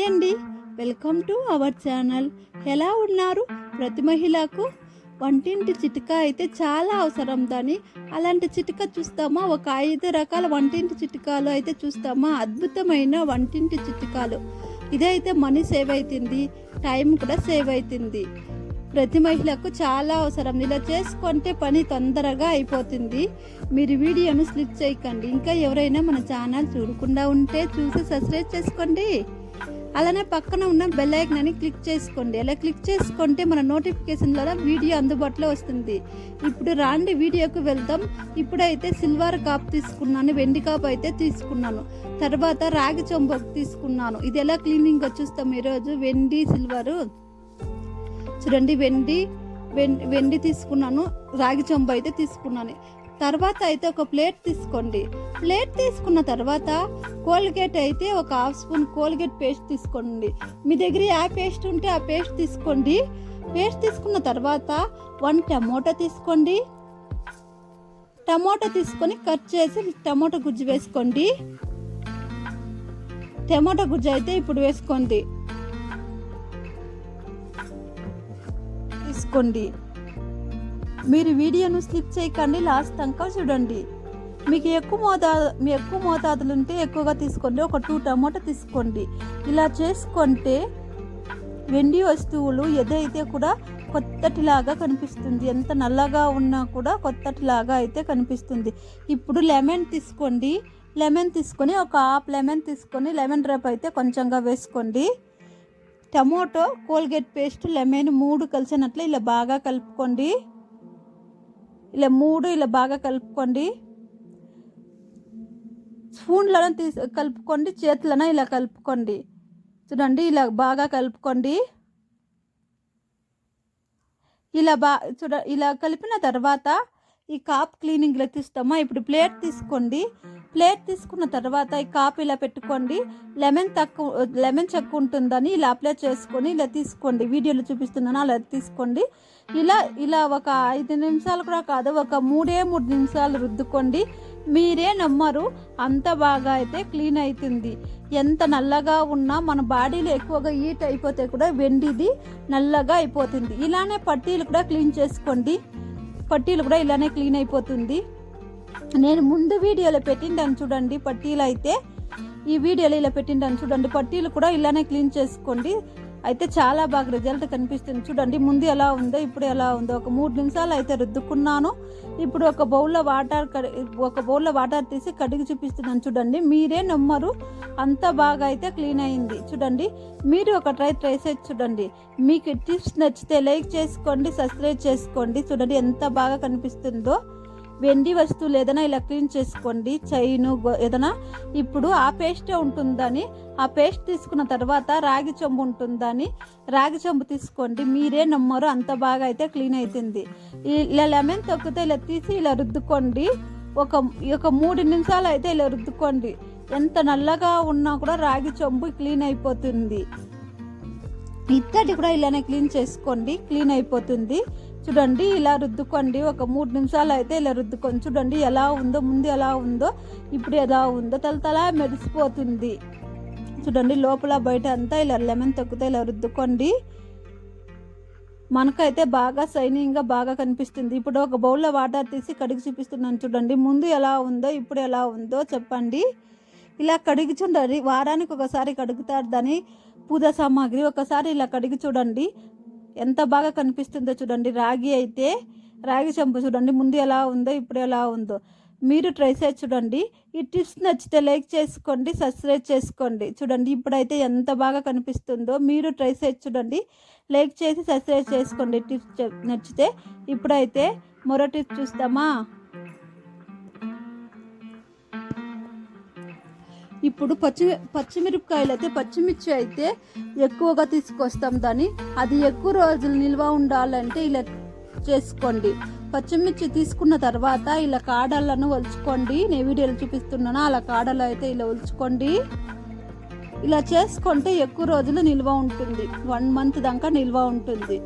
Hi అండి. Welcome to our channel. ఎలా ఉన్నారు? ప్రతి మహిళకు వంటింటి చిటిక అయితే చాలా అవసరం దాని. అలాంటి చిటిక చూస్తామా? ఒక ఐదు రకాల వంటింటి చిట్కాలు అయితే చూస్తామా? అద్భుతమైన వంటింటి చిట్కాలు. ఇదైతే మనీ సేవ్ అవుతుంది టైం కూడా సేవ్ అవుతుంది ప్రతి మహిళకు చాలా అవసరం. ఇలా చేసుకుంటే పని తొందరగా అయిపోతుంది. మీరు వీడియోను స్లిప్ చేయకండి. ఇంకా ఎవరైనా మన ఛానల్ చూడకుండా ఉంటే చూసి సబ్స్క్రైబ్ చేసుకోండి. అలానే పక్కన ఉన్న బెల్ ఐకన్ క్లిక్ చేసుకోండి. అలా క్లిక్ చేసుకుంటే మన నోటిఫికేషన్ ద్వారా వీడియో అందుబాటులో వస్తుంది. ఇప్పుడు రాండి వీడియోకు వెళ్తాం ఇప్పుడైతే సిల్వర్ కాప్ తీసుకున్నాను వెండి కాప్ అయితే తీసుకున్నాను. తర్వాత రాగి చొంబ తీసుకున్నాను. ఇది ఎలా క్లీనింగ్ చూస్తాం ఈరోజు? వెండి సిల్వరు చూడండి వెండి వెండి తీసుకున్నాను. రాగి చొంబ అయితే తీసుకున్నాను. తర్వాత అయితే ఒక ప్లేట్ తీసుకోండి. ప్లేట్ తీసుకున్న తర్వాత కోల్గేట్ అయితే ఒక హాఫ్ స్పూన్ కోల్గేట్ పేస్ట్ తీసుకోండి. మీ దగ్గర ఆ పేస్ట్ ఉంటే ఆ పేస్ట్ తీసుకోండి. పేస్ట్ తీసుకున్న తర్వాత వన్ టమోటా తీసుకోండి. టమోటా తీసుకొని కట్ చేసి టమోటా గుజ్జు వేసుకోండి. టమోటా గుజ్జు అయితే ఇప్పుడు వేసుకోండి. తీసుకోండి. మీరు వీడియోను స్లిప్ చేయకండి లాస్ట్ తంకా చూడండి. మీకు ఎక్కువ మోతాదు మీ ఎక్కువ మోతాదులు ఉంటే ఎక్కువగా తీసుకోండి ఒక టూ టమాటా తీసుకోండి. ఇలా చేసుకుంటే వెండి వస్తువులు ఏదైతే కూడా కొత్తటిలాగా కనిపిస్తుంది ఎంత నల్లగా ఉన్నా కూడా కొత్తటిలాగా అయితే కనిపిస్తుంది. ఇప్పుడు లెమన్ తీసుకోండి లెమన్ తీసుకొని ఒక హాఫ్ లెమన్ తీసుకొని లెమన్ డ్రాప్ అయితే కొంచెంగా వేసుకోండి. టమోటో కోల్గేట్ పేస్ట్ లెమన్ మూడు కలిసినట్లు ఇలా బాగా కలుపుకోండి. ఇలా మూడు ఇలా బాగా కలుపుకోండి. స్పూన్లను తీసి కలుపుకోండి చేతులను ఇలా కలుపుకోండి. చూడండి ఇలా బాగా కలుపుకోండి. ఇలా బా చూడ ఇలా కలిపిన తర్వాత ఈ కాప్ క్లీనింగ్లో తీస్తామా? ఇప్పుడు ప్లేట్ తీసుకోండి. ప్లేట్ తీసుకున్న తర్వాత ఈ కాప్ ఇలా పెట్టుకోండి. లెమన్ తక్కువ లెమన్ చెక్క ఉంటుందని ఇలా అప్లై చేసుకొని ఇలా తీసుకోండి. వీడియోలో చూపిస్తున్నాను అలా తీసుకోండి. ఇలా ఇలా ఒక ఐదు నిమిషాలు కూడా కాదు ఒక మూడే మూడు నిమిషాలు రుద్దుకోండి. మీరే నమ్మరు అంత బాగా అయితే క్లీన్ అవుతుంది ఎంత నల్లగా ఉన్నా మన బాడీలో ఎక్కువగా హీట్ అయిపోతే కూడా వెండిది నల్లగా అయిపోతుంది. ఇలానే పట్టీలు కూడా క్లీన్ చేసుకోండి. పట్టీలు కూడా ఇలానే క్లీన్ అయిపోతుంది. నేను ముందు వీడియోలో పెట్టిండాను చూడండి పట్టీలు అయితే. ఈ వీడియోలో ఇలా పెట్టిండాను చూడండి పట్టీలు కూడా ఇలానే క్లీన్ చేసుకోండి. అయితే చాలా బాగా రిజల్ట్ కనిపిస్తుంది. చూడండి ముందు ఎలా ఉందో ఇప్పుడు ఎలా ఉందో. ఒక మూడు నిమిషాలు అయితే రుద్దుకున్నాను. ఇప్పుడు ఒక బౌల్లో వాటర్ కడి- ఒక బౌల్లో వాటర్ తీసి కడిగి చూపిస్తున్నాను చూడండి. మీరే నమ్మరు. అంత బాగా అయితే క్లీన్ అయింది. చూడండి మీరు ఒక ట్రై ట్రై చేసి చూడండి. మీకు టిప్స్ నచ్చితే లైక్ చేసుకోండి సబ్స్క్రైబ్ చేసుకోండి. చూడండి ఎంత బాగా కనిపిస్తుందో. వెండి వస్తువులు ఏదైనా ఇలా క్లీన్ చేసుకోండి చైను గో- ఏదైనా ఇప్పుడు ఆ పేస్టే ఉంటుందని ఆ పేస్ట్ తీసుకున్న తర్వాత రాగి చెంబు ఉంటుందని రాగి చెంబు తీసుకోండి. మీరే నమ్మరు అంత బాగా అయితే క్లీన్ అవుతుంది ఇలా లెమన్ తొక్కితే ఇలా తీసి ఇలా రుద్దుకోండి. ఒక ఒక మూడు నిమిషాలు అయితే ఇలా రుద్దుకోండి. ఎంత నల్లగా ఉన్నా కూడా రాగి చెంబు క్లీన్ అయిపోతుంది. ఇత్తడి కూడా ఇలానే క్లీన్ చేసుకోండి క్లీన్ అయిపోతుంది. చూడండి ఇలా రుద్దుకోండి. ఒక మూడు నిమిషాలు అయితే ఇలా రుద్దుకొని చూడండి ఎలా ఉందో ముందు ఎలా ఉందో ఇప్పుడు ఎలా ఉందో తలతలా మెరిసిపోతుంది. చూడండి లోపల బయట అంతా ఇలా లెమన్ తొక్కితే ఇలా రుద్దుకోండి. మనకైతే బాగా షైనింగ్గా బాగా కనిపిస్తుంది. ఇప్పుడు ఒక బౌల్లో వాటర్ తీసి కడిగి చూపిస్తున్నాను చూడండి. ముందు ఎలా ఉందో ఇప్పుడు ఎలా ఉందో చెప్పండి. ఇలా కడిగి చూడండి వారానికి ఒకసారి కడుగుతారు దాని పూజ సామాగ్రి. ఒకసారి ఇలా కడిగి చూడండి. ఎంత బాగా కనిపిస్తుందో చూడండి. రాగి అయితే రాగి చెంపు చూడండి. ముందు ఎలా ఉందో ఇప్పుడు ఎలా ఉందో. మీరు ట్రై చేసి చూడండి. ఈ టిప్స్ నచ్చితే లైక్ చేసుకోండి సబ్స్క్రైబ్ చేసుకోండి. చూడండి ఇప్పుడైతే ఎంత బాగా కనిపిస్తుందో మీరు ట్రై చేసి చూడండి. లైక్ చేసి సబ్స్క్రైబ్ చేసుకోండి. టిప్స్ నచ్చితే ఇప్పుడైతే మరో టిప్స్ చూస్తామా? ఇప్పుడు పచ్చి పచ్చిమిరపకాయలు అయితే పచ్చిమిర్చి అయితే ఎక్కువగా తీసుకొస్తాం దాన్ని. అది ఎక్కువ రోజులు నిల్వ ఉండాలంటే ఇలా చేసుకోండి. పచ్చిమిర్చి తీసుకున్న తర్వాత ఇలా కాడలను ఒలుచుకోండి. నేను వీడియోలు చూపిస్తున్నాను. అలా కాడలు అయితే ఇలా ఒలుచుకోండి. ఇలా చేసుకుంటే ఎక్కువ రోజులు నిల్వ ఉంటుంది. వన్ మంత్ దాకా నిల్వ ఉంటుంది.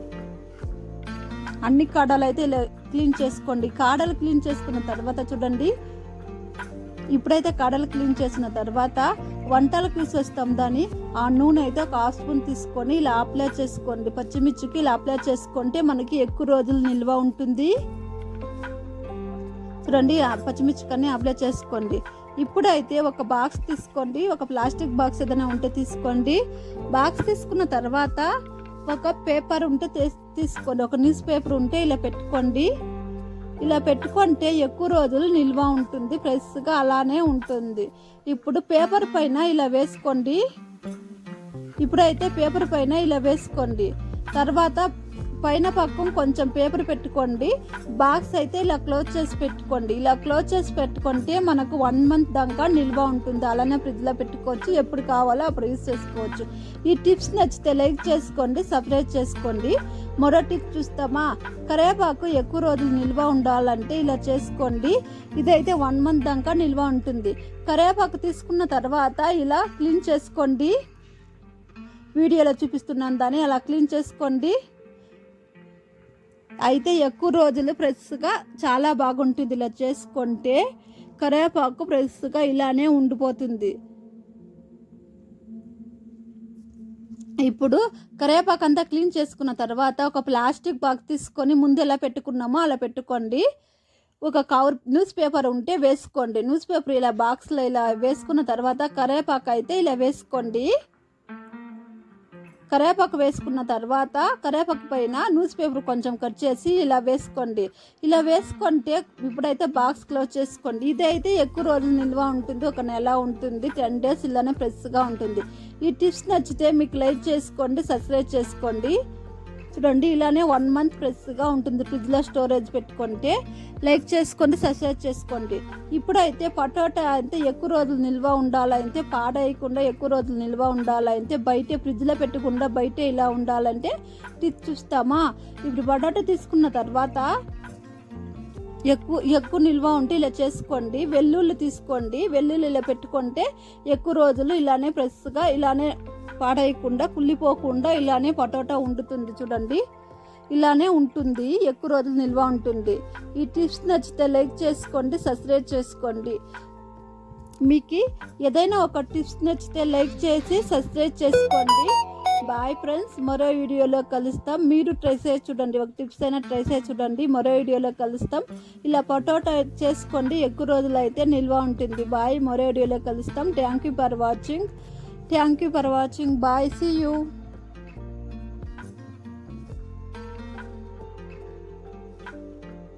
అన్ని కాడలు అయితే ఇలా క్లీన్ చేసుకోండి. కాడలు క్లీన్ చేసుకున్న తర్వాత చూడండి. ఇప్పుడైతే కడలు క్లీన్ చేసిన తర్వాత వంటలకు వేసేస్తాం దాన్ని. ఆ నూనె అయితే ఒక హాఫ్ స్పూన్ తీసుకొని ఇలా అప్లై చేసుకోండి. పచ్చిమిర్చికి ఇలా అప్లై చేసుకుంటే మనకి ఎక్కువ రోజులు నిల్వ ఉంటుంది. చూడండి పచ్చిమిర్చి కన్నీ అప్లై చేసుకోండి. ఇప్పుడైతే ఒక బాక్స్ తీసుకోండి. ఒక ప్లాస్టిక్ బాక్స్ ఏదైనా ఉంటే తీసుకోండి. బాక్స్ తీసుకున్న తర్వాత ఒక పేపర్ ఉంటే తీసుకోండి. ఒక న్యూస్ పేపర్ ఉంటే ఇలా పెట్టుకోండి. ఇలా పెట్టుకుంటే ఎక్కువ రోజులు నిల్వ ఉంటుంది ఫ్రెష్గా అలానే ఉంటుంది. ఇప్పుడు పేపర్ పైన ఇలా వేసుకోండి. ఇప్పుడైతే పేపర్ పైన ఇలా వేసుకోండి. తర్వాత పైన పక్కం కొంచెం పేపర్ పెట్టుకోండి. బాక్స్ అయితే ఇలా క్లోజ్ చేసి పెట్టుకోండి. ఇలా క్లోజ్ చేసి పెట్టుకుంటే మనకు వన్ మంత్ దాకా నిల్వ ఉంటుంది. అలానే ఫ్రిడ్జ్లో పెట్టుకోవచ్చు. ఎప్పుడు కావాలో అప్పుడు యూస్ చేసుకోవచ్చు. ఈ టిప్స్ నచ్చితే లైక్ చేసుకోండి సబ్స్క్రైబ్ చేసుకోండి. మరో టిప్ చూస్తామా? కరేపాకు ఎక్కువ రోజులు నిల్వ ఉండాలంటే ఇలా చేసుకోండి. ఇదైతే వన్ మంత్ దాకా నిల్వ ఉంటుంది. కరేపాకు తీసుకున్న తర్వాత ఇలా క్లీన్ చేసుకోండి. వీడియోలో చూపిస్తున్నాను దాన్ని. అలా క్లీన్ చేసుకోండి. అయితే ఎక్కువ రోజులు ఫ్రెష్గా చాలా బాగుంటుంది. ఇలా చేసుకుంటే కరివేపాకు ఫ్రెష్గా ఇలానే ఉండిపోతుంది. ఇప్పుడు కరివేపాకు అంతా క్లీన్ చేసుకున్న తర్వాత ఒక ప్లాస్టిక్ బాక్స్ తీసుకొని ముందు ఎలా పెట్టుకున్నామో అలా పెట్టుకోండి. ఒక కవర్ న్యూస్ పేపర్ ఉంటే వేసుకోండి. న్యూస్ పేపర్ ఇలా బాక్స్లో ఇలా వేసుకున్న తర్వాత కరివేపాకు అయితే ఇలా వేసుకోండి. కరివేపాకు వేసుకున్న తర్వాత కరివేపాకు పైన న్యూస్ పేపర్ కొంచెం కట్ చేసి ఇలా వేసుకోండి. ఇలా వేసుకుంటే ఇప్పుడైతే బాక్స్ క్లోజ్ చేసుకోండి. ఇదైతే ఎక్కువ రోజులు నిల్వ ఉంటుంది. ఒక నెల ఉంటుంది. టెన్ డేస్ ఇలానే ఫ్రెష్గా ఉంటుంది. ఈ టిప్స్ నచ్చితే మీకు లైక్ చేసుకోండి సబ్స్క్రైబ్ చేసుకోండి. చూడండి ఇలానే వన్ మంత్ ఫ్రెష్గా ఉంటుంది. ఫ్రిడ్జ్లో స్టోరేజ్ పెట్టుకుంటే లైక్ చేసుకోండి సబ్స్క్రైబ్ చేసుకోండి. ఇప్పుడైతే పొటాటో అయితే ఎక్కువ రోజులు నిల్వ ఉండాలంటే పాడేయకుండా ఎక్కువ రోజులు నిల్వ ఉండాలంటే బయట ఫ్రిడ్జ్లో పెట్టకుండా బయట ఇలా ఉండాలంటే చూస్తామా? ఇప్పుడు పటోటా తీసుకున్న తర్వాత ఎక్కువ ఎక్కువ నిల్వ ఉంటే ఇలా చేసుకోండి. వెల్లుల్లి తీసుకోండి. వెల్లుల్లి ఇలా పెట్టుకుంటే ఎక్కువ రోజులు ఇలానే ఫ్రెష్గా ఇలానే పాడేయకుండా కుళ్ళిపోకుండా ఇలానే పటోటా ఉండుతుంది చూడండి. ఇలానే ఉంటుంది ఎక్కువ రోజులు నిల్వ ఉంటుంది. ఈ టిప్స్ నచ్చితే లైక్ చేసుకోండి సబ్స్క్రైబ్ చేసుకోండి. మీకు ఏదైనా ఒక టిప్స్ నచ్చితే లైక్ చేసి సబ్స్క్రైబ్ చేసుకోండి. బాయ్ ఫ్రెండ్స్ మరో వీడియోలో కలుస్తాం. మీరు ట్రై చేసి చూడండి ఒక టిప్స్ అయినా ట్రై చేసి చూడండి. మరో వీడియోలో కలుస్తాం. ఇలా పొటాటో చేసుకోండి ఎక్కువ రోజులు అయితే నిల్వ ఉంటుంది. బాయ్ మరో వీడియోలో కలుస్తాం. Thank you for watching thank you for watching bye see you